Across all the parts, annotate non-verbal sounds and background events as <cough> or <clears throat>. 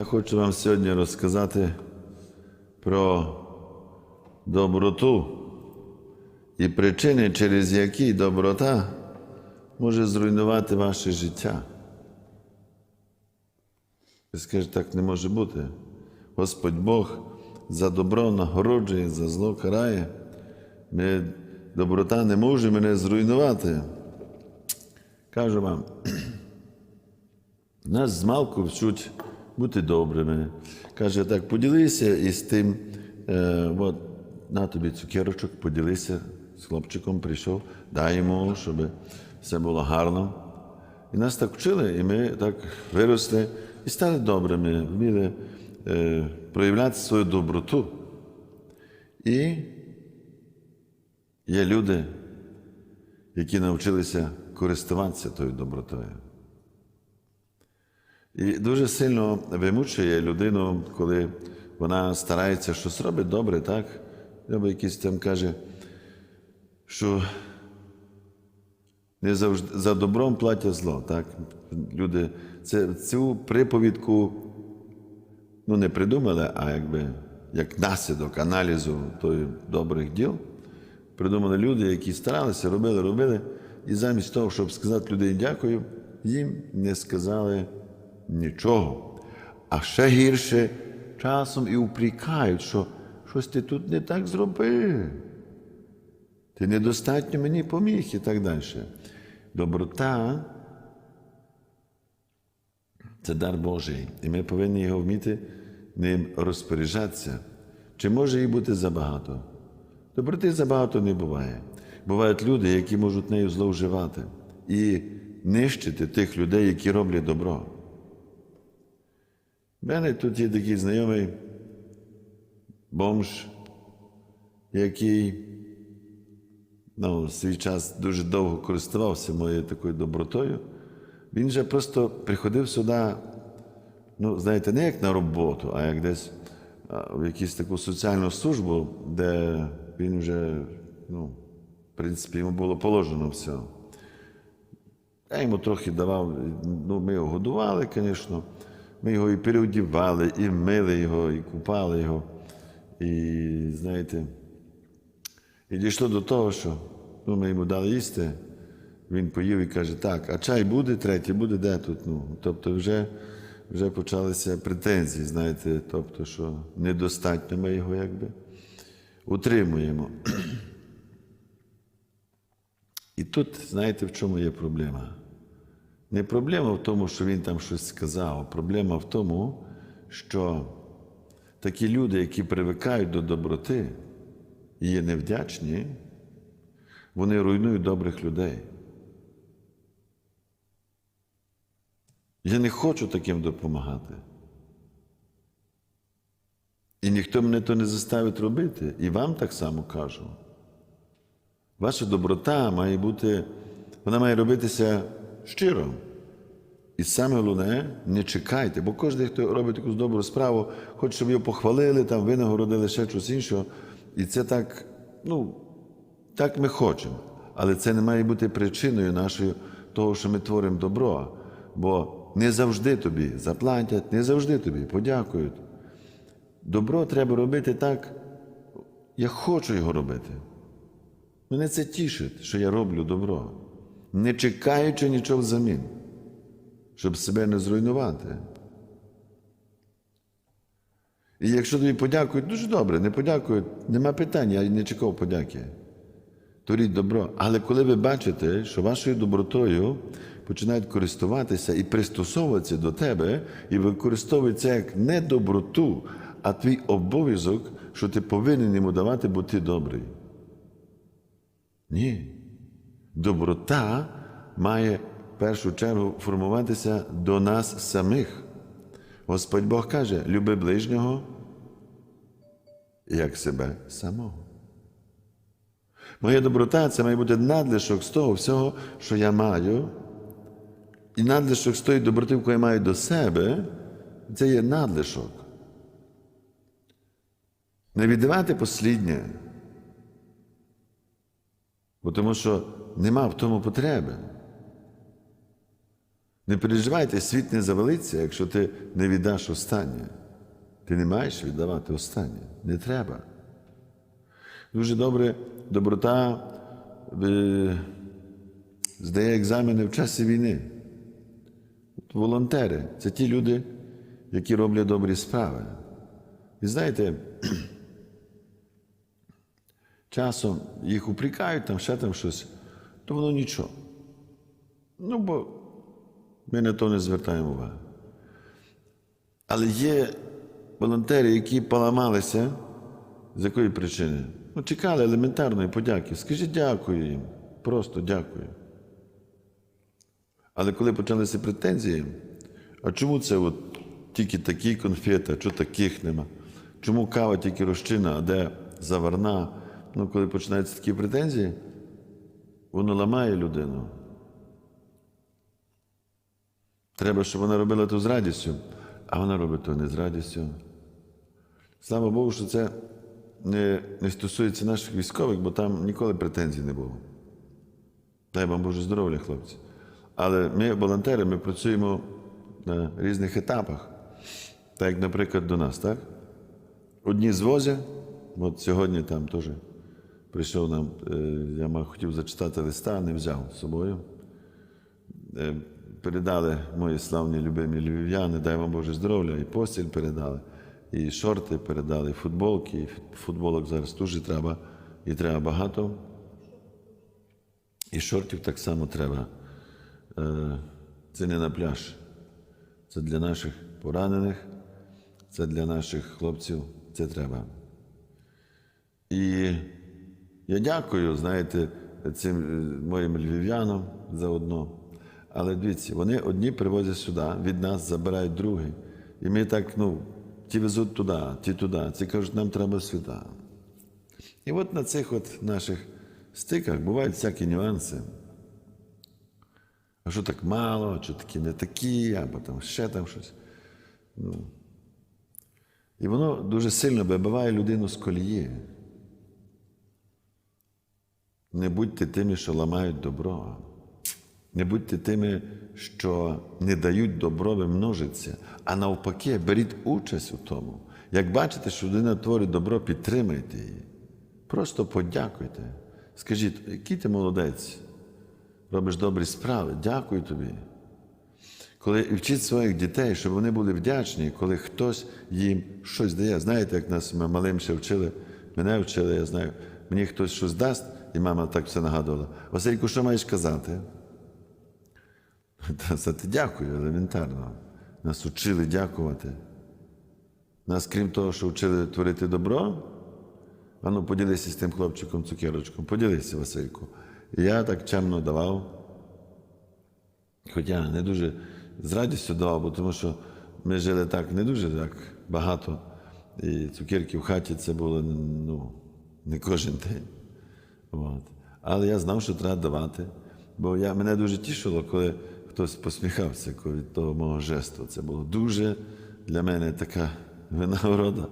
Я хочу вам сьогодні розказати про доброту і причини, через які доброта може зруйнувати ваше життя. Ви скажете, так не може бути. Господь Бог за добро нагороджує, за зло карає. Ми, доброта не може мене зруйнувати. Кажу вам, <clears throat> нас змалку вчуть бути добрими. Каже, так, поділися із тим, е, от, на тобі цукерочок, поділися з хлопчиком, прийшов, дай йому, щоб все було гарно. І нас так вчили, і ми так виросли і стали добрими, вміли е, проявляти свою доброту. І є люди, які навчилися користуватися тою добротою. І дуже сильно вимучує людину, коли вона старається щось робити добре, так? Або якийсь там каже, що не завжди за добром платять зло. Так? Люди це, цю приповідку ну, не придумали, а якби як наслідок аналізу той добрих діл, придумали люди, які старалися, робили, робили, і замість того, щоб сказати людині дякую, їм не сказали нічого. А ще гірше часом і упрікають, що щось ти тут не так зробив. Ти недостатньо мені поміг і так далі. Доброта це дар Божий, і ми повинні його вміти ним розпоряджатися. Чи може її бути забагато? Доброти забагато не буває. Бувають люди, які можуть нею зловживати і нищити тих людей, які роблять добро. У мене тут є такий знайомий бомж, який ну, свій час дуже довго користувався моєю такою добротою. Він же просто приходив сюди, ну, знаєте, не як на роботу, а як десь в якусь таку соціальну службу, де він вже, ну, в принципі, йому було положено все. Я йому трохи давав, ну, ми його годували, звісно. Ми його і переодівали, і мили його, і купали його. І, знаєте, і дійшло до того, що ну, ми йому дали їсти, він поїв і каже, так, а чай буде, третій буде, де тут? Ну, Тобто вже, вже почалися претензії, знаєте, тобто, що недостатньо ми його якби утримуємо. І тут, знаєте, в чому є проблема? Не проблема в тому, що він там щось сказав, проблема в тому, що такі люди, які привикають до доброти і є невдячні, вони руйнують добрих людей. Я не хочу таким допомагати. І ніхто мене то не заставить робити. І вам так само кажу. Ваша доброта має бути, вона має робитися щиро. І саме головне, не чекайте, бо кожен, хто робить якусь добру справу, хоче, щоб його похвалили, там винагородили ще щось іншого. І це так, ну, так ми хочемо. Але це не має бути причиною нашої того, що ми творимо добро. Бо не завжди тобі заплатять, не завжди тобі подякують. Добро треба робити так, я хочу його робити. Мене це тішить, що я роблю добро, не чекаючи нічого взамін, щоб себе не зруйнувати. І якщо тобі подякують, дуже добре, не подякують, нема питань, я не чекав подяки. Творіть добро. Але коли ви бачите, що вашою добротою починають користуватися і пристосовуватися до тебе, і використовують це як не доброту, а твій обов'язок, що ти повинен йому давати, бо ти добрий. Ні. Доброта має в першу чергу формуватися до нас самих. Господь Бог каже: люби ближнього, як себе самого. Моя доброта це має бути надлишок з того всього, що я маю. І надлишок з тої доброти, яку я маю до себе, це є надлишок. Не віддавати посліднє, бо тому що нема в тому потреби. Не переживайте, світ не завалиться, якщо ти не віддаш останнє. Ти не маєш віддавати останнє. Не треба. Дуже добре, доброта е, здає екзамени в часі війни. Волонтери це ті люди, які роблять добрі справи. І знаєте, <clears throat> часом їх упрікають, там ще там щось, то воно нічого. Ну, бо ми на то не звертаємо уваги. Але є волонтери, які поламалися. З якої причини? Ну, чекали елементарної подяки. Скажіть дякую їм. Просто дякую. Але коли почалися претензії, а чому це от тільки такі конфети, а таких нема? Чому кава тільки розчина, а де заварна? Ну, коли починаються такі претензії, воно ламає людину. Треба, щоб вона робила то з радістю, а вона робить то не з радістю. Слава Богу, що це не, не стосується наших військових, бо там ніколи претензій не було. Дай вам Боже здоров'я, хлопці. Але ми, волонтери, ми працюємо на різних етапах. Так, як, наприклад, до нас, так? Одні звозять, от сьогодні там теж прийшов нам, е, я хотів зачитати листа, не взяв з собою. Е, Передали мої славні любимі львів'яни, дай вам Боже здоров'я, і постіль передали, і шорти передали, і футболки. І футболок зараз дуже треба, і треба багато. І шортів так само треба. Е, Це не на пляж. Це для наших поранених, це для наших хлопців, це треба. І я дякую, знаєте, цим е, моїм львів'янам заодно. Але дивіться, вони одні привозять сюди, від нас забирають другі. І ми так, ну, ті везуть туди, ті туди, ці кажуть, нам треба сюди. І от на цих от наших стиках бувають всякі нюанси. А що так мало, що такі не такі, або там ще там щось. Ну. І воно дуже сильно вибиває людину з колії. Не будьте тими, що ламають добро. Не будьте тими, що не дають добро множиться, а навпаки, беріть участь у тому. Як бачите, що людина творить добро, підтримайте її. Просто подякуйте. Скажіть, який ти молодець, робиш добрі справи, дякую тобі. Коли вчіть своїх дітей, щоб вони були вдячні, коли хтось їм щось дає. Знаєте, як нас ми малим ще вчили, мене вчили, я знаю, мені хтось щось дасть, і мама так все нагадувала. Васильку, що маєш казати? За те дякую елементарно. Нас учили дякувати. Нас, крім того, що вчили творити добро, а ну поділися з тим хлопчиком цукерочком, поділися, Васильку. Я так чемно давав. Хоча не дуже з радістю давав, бо тому що ми жили так не дуже так багато. І цукерки в хаті це було ну, не кожен день. От. Але я знав, що треба давати. Бо я, мене дуже тішило, коли хтось посміхався від того мого жесту. Це було дуже для мене така винагорода.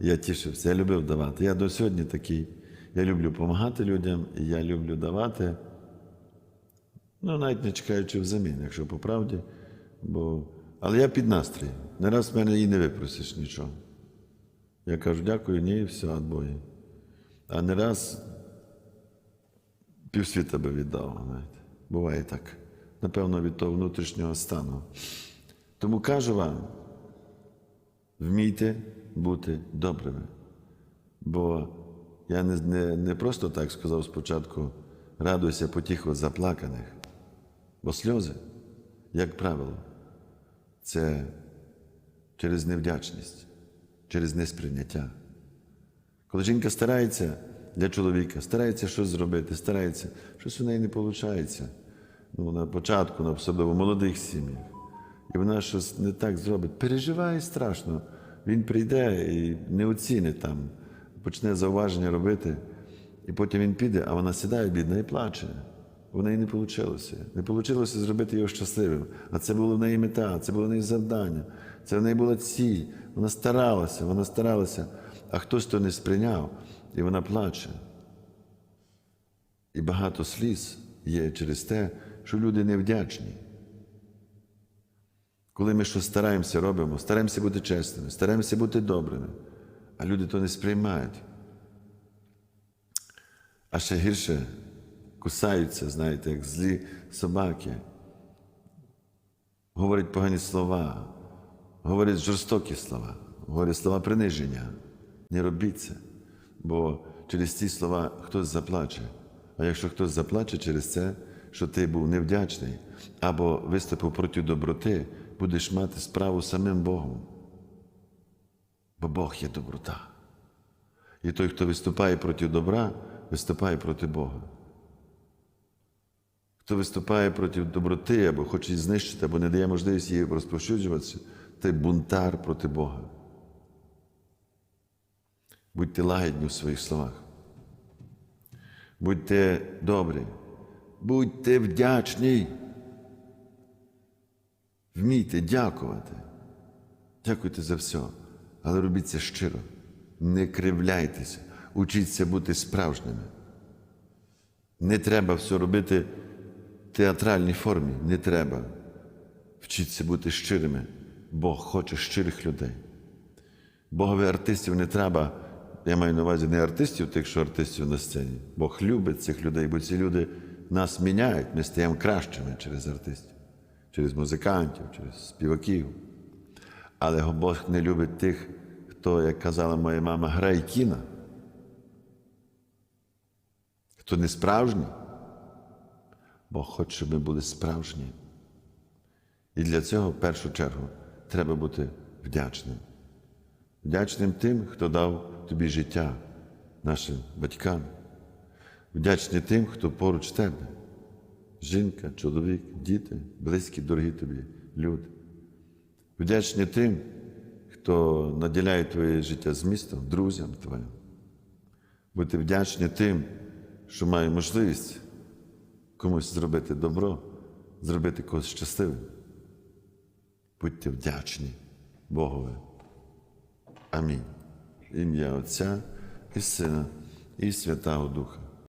Я тішився, я любив давати. Я до сьогодні такий. Я люблю допомагати людям, і я люблю давати. Ну, навіть не чекаючи взамін, якщо по правді. Бо... Але я під настрій. Не раз в мене і не випросиш нічого. Я кажу, дякую, ні, все, отбої. А не раз півсвіта би віддав. Знаєте. Буває так. Напевно, від того внутрішнього стану. Тому кажу вам, вмійте бути добрими. Бо я не, не, не просто так сказав спочатку, радуйся потіху заплаканих. Бо сльози, як правило, це через невдячність, через несприйняття. Коли жінка старається для чоловіка, старається щось зробити, старається, щось у неї не виходить. Ну, на початку, особливо в молодих сім'ях. І вона щось не так зробить. Переживає страшно. Він прийде і не оцінить там, почне зауваження робити, і потім він піде, а вона сідає, бідна, і плаче. У неї не вийшло. Не вийшло зробити його щасливим. А це було в неї мета, це було в неї завдання, це в неї була ціль. Вона старалася, вона старалася, а хтось то не сприйняв, і вона плаче. І багато сліз є через те, що люди невдячні. Коли ми щось стараємося робимо, стараємося бути чесними, стараємося бути добрими, а люди то не сприймають. А ще гірше кусаються, знаєте, як злі собаки. Говорять погані слова, говорять жорстокі слова, говорять слова приниження. Не робіть це, бо через ці слова хтось заплаче. А якщо хтось заплаче через це, що ти був невдячний або виступив проти доброти, будеш мати справу з самим Богом. Бо Бог є доброта. І той, хто виступає проти добра, виступає проти Бога. Хто виступає проти доброти, або хоче її знищити, або не дає можливість її розповсюджуватися, той бунтар проти Бога. Будьте лагідні у своїх словах. Будьте добрі, будьте вдячні. Вмійте дякувати. Дякуйте за все, але робіть це щиро. Не кривляйтеся, учіться бути справжніми. Не треба все робити в театральній формі. Не треба. Вчіться бути щирими. Бог хоче щирих людей. Богові артистів не треба. Я маю на увазі не артистів, тих, що артистів на сцені. Бог любить цих людей, бо ці люди нас міняють, ми стаємо кращими через артистів, через музикантів, через співаків. Але Бог не любить тих, хто, як казала моя мама, грає кіно. Хто не справжній, Бог хоче, щоб ми були справжні. І для цього, в першу чергу, треба бути вдячним. Вдячним тим, хто дав тобі життя, нашим батькам. Вдячний тим, хто поруч тебе. Жінка, чоловік, діти, близькі, дорогі тобі люди. Вдячні тим, хто наділяє твоє життя змістом, друзям твоїм. Бути вдячні тим, що має можливість комусь зробити добро, зробити когось щасливим. Будьте вдячні Богові. Амінь. Ім'я Отця і Сина, і Святого Духа.